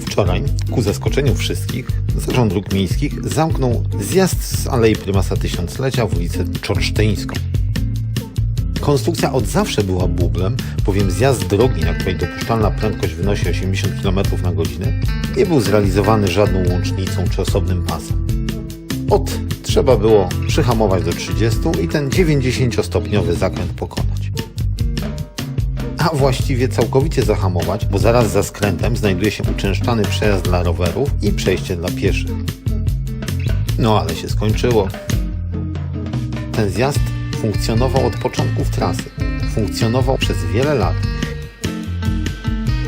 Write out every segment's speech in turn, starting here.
Wczoraj, ku zaskoczeniu wszystkich, Zarząd Dróg Miejskich zamknął zjazd z Alei Prymasa Tysiąclecia w ulicę Czorsztyńską. Konstrukcja od zawsze była bublem, bowiem zjazd drogi, na której dopuszczalna prędkość wynosi 80 km na godzinę, nie był zrealizowany żadną łącznicą czy osobnym pasem. Od trzeba było przyhamować do 30 i ten 90-stopniowy zakręt pokonać. A właściwie całkowicie zahamować, bo zaraz za skrętem znajduje się uczęszczany przejazd dla rowerów i przejście dla pieszych. No ale się skończyło. Ten zjazd funkcjonował od początków trasy. Funkcjonował przez wiele lat.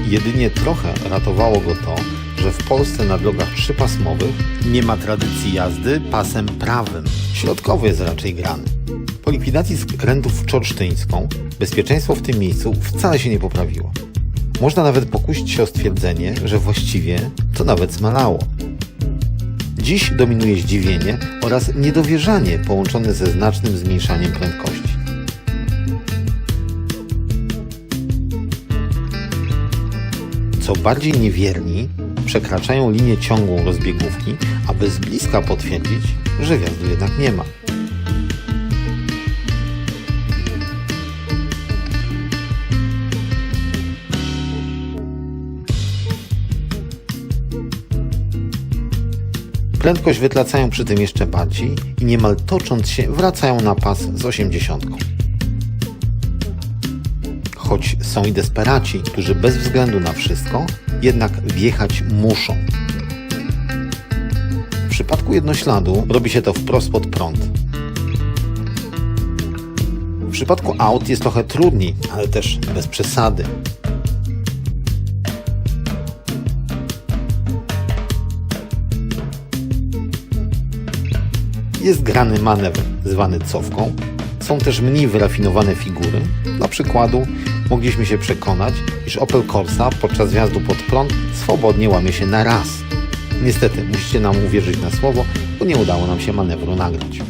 Jedynie trochę ratowało go to, że w Polsce na drogach trzypasmowych nie ma tradycji jazdy pasem prawym. Środkowy jest raczej grany. Po likwidacji skrętów w Czorsztyńską bezpieczeństwo w tym miejscu wcale się nie poprawiło. Można nawet pokusić się o stwierdzenie, że właściwie to nawet zmalało. Dziś dominuje zdziwienie oraz niedowierzanie połączone ze znacznym zmniejszaniem prędkości. Co bardziej niewierni przekraczają linię ciągłą rozbiegówki, aby z bliska potwierdzić, że wjazdu jednak nie ma. Prędkość wytlacają przy tym jeszcze bardziej i niemal tocząc się wracają na pas z 80. Choć są i desperaci, którzy bez względu na wszystko jednak wjechać muszą. W przypadku jednośladu robi się to wprost pod prąd. W przypadku aut jest trochę trudniej, ale też bez przesady. Jest grany manewr zwany cofką. Są też mniej wyrafinowane figury. Dla przykładu mogliśmy się przekonać, iż Opel Corsa podczas wjazdu pod prąd swobodnie łamie się na raz. Niestety, musicie nam uwierzyć na słowo, bo nie udało nam się manewru nagrać.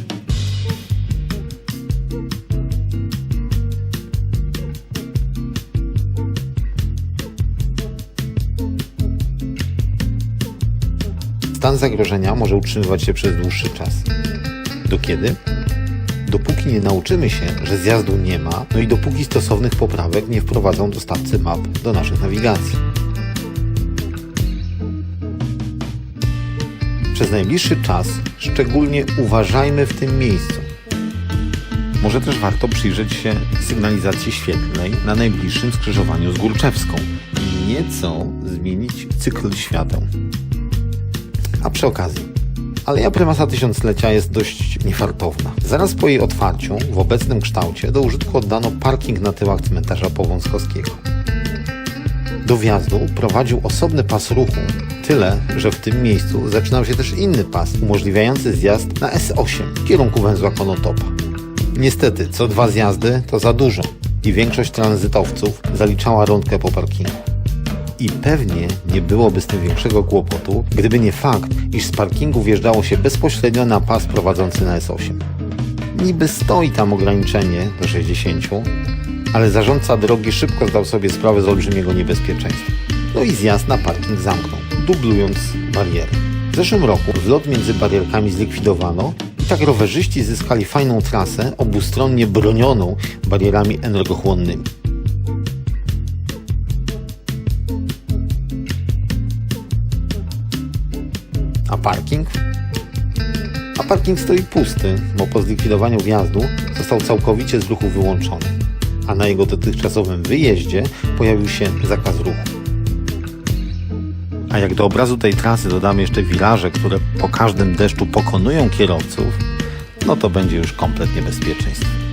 Stan zagrożenia może utrzymywać się przez dłuższy czas. Do kiedy? Dopóki nie nauczymy się, że zjazdu nie ma, no i dopóki stosownych poprawek nie wprowadzą dostawcy map do naszych nawigacji. Przez najbliższy czas szczególnie uważajmy w tym miejscu. Może też warto przyjrzeć się sygnalizacji świetlnej na najbliższym skrzyżowaniu z Górczewską i nieco zmienić cykl świateł. A przy okazji, Aleja Prymasa Tysiąclecia jest dość niefartowna. Zaraz po jej otwarciu, w obecnym kształcie, do użytku oddano parking na tyłach cmentarza Powązkowskiego. Do wjazdu prowadził osobny pas ruchu, tyle, że w tym miejscu zaczynał się też inny pas umożliwiający zjazd na S8 w kierunku węzła Konotopa. Niestety, co dwa zjazdy to za dużo i większość tranzytowców zaliczała rundkę po parkingu. I pewnie nie byłoby z tym większego kłopotu, gdyby nie fakt, iż z parkingu wjeżdżało się bezpośrednio na pas prowadzący na S8. Niby stoi tam ograniczenie do 60, ale zarządca drogi szybko zdał sobie sprawę z olbrzymiego niebezpieczeństwa. No i zjazd na parking zamknął, dublując barierę. W zeszłym roku wlot między barierkami zlikwidowano i tak rowerzyści zyskali fajną trasę obustronnie bronioną barierami energochłonnymi. Parking? A parking stoi pusty, bo po zlikwidowaniu wjazdu został całkowicie z ruchu wyłączony, a na jego dotychczasowym wyjeździe pojawił się zakaz ruchu. A jak do obrazu tej trasy dodamy jeszcze wiraże, które po każdym deszczu pokonują kierowców, no to będzie już kompletnie bezpieczeństwo.